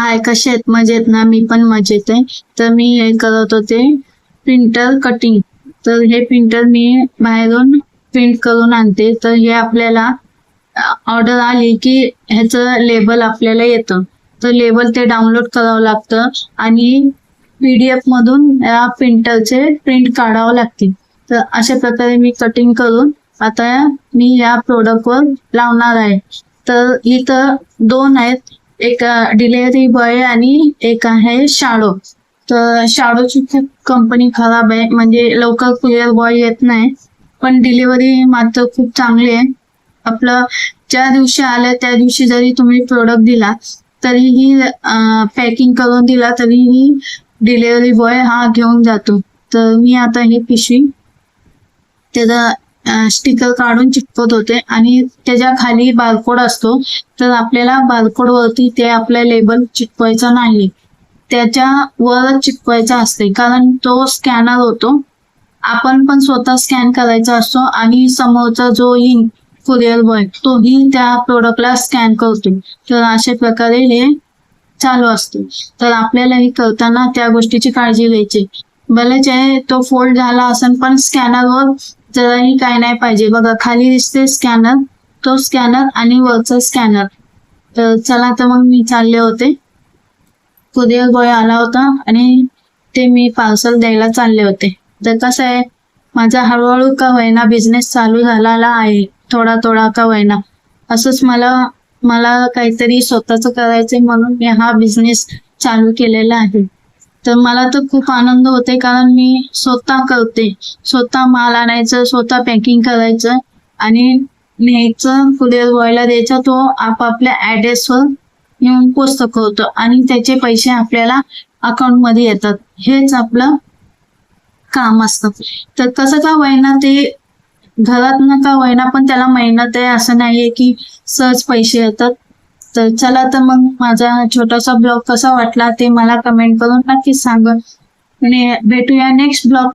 हाय कसे आहेत? मजेत ना? मी पण मजेत आहे. तर मी हे करत होते प्रिंटर कटिंग तर हे प्रिंटर मी बाहेरून प्रिंट करून आणते. तर हे आपल्याला ऑर्डर आली की ह्याचं लेबल आपल्याला येतं. तर लेबल ते डाउनलोड करावं लागतं आणि पी डी एफ मधून या प्रिंटरचे प्रिंट काढावं लागतील तर अशा प्रकारे मी कटिंग करून आता मी या प्रोडक्टवर लावणार आहे. तर इथं दोन आहेत. एक डिलेवरी बॉय आणि एक आहे शाडो तर शाडोची खूप कंपनी खराब आहे. म्हणजे लवकर कुरिअर बॉय येत नाही. पण डिलिव्हरी मात्र खूप चांगली आहे. आपलं ज्या दिवशी आलं त्या दिवशी जरी तुम्ही प्रोडक्ट दिला तरीही पॅकिंग करून दिला तरीही डिलेवरी बॉय हा घेऊन जातो. तर मी आता ही पिशवी त्याचा स्टिकर काढून चिटकवत होते. आणि त्याच्याखाली बारकोड असतो. तर आपल्याला बारकोड वरती ते आपल्या लेबल चिटकवायचं नाही. त्याच्या वर चिटकवायचं असते. कारण तो स्कॅनर होतो. आपण पण स्वतः स्कॅन करायचा असतो. आणि समोरचा जो येईल कुरिअर बॉय तोही त्या प्रोडक्टला स्कॅन करतो. तर अशा प्रकारे हे चालू असतो. तर आपल्याला हे करताना त्या गोष्टीची काळजी घ्यायची. भलेच आहे तो फोल्ड झाला असेल पण स्कॅनरवर जराही काय नाही पाहिजे. बघा खाली दिसते स्कॅनर तो स्कॅनर आणि वरचा स्कॅनर तर चला तर मग मी चालले होते. कुरिअर बॉय आला होता आणि ते मी पार्सल द्यायला चालले होते. तर कसं आहे माझा हळूहळू का होईना बिझनेस चालू झालेला आहे. थोडा थोडा का होईना. असंच मला मला काहीतरी स्वतःच करायचंय म्हणून मी हा बिझनेस चालू केलेला आहे. तर मला तर खूप आनंद होते कारण मी स्वतः करते. स्वतः माल आणायचं स्वतः पॅकिंग करायचं आणि न्यायचं कुरिअर बॉयला द्यायचा तो आपापल्या ऍड्रेसवर येऊन पोस्ट करतो आणि त्याचे पैसे आपल्याला अकाउंटमध्ये येतात. हेच आपलं काम असतं. तर कसं का होईना ते घरात न का होईना पण त्याला मेहनत आहे. असं नाहीये की सहज पैसे येतात. तर चला तर मग माझा छोटासा ब्लॉग कसा वाटला ते मला कमेंट करून नक्कीच सांगा. आणि भेटूया नेक्स्ट ब्लॉग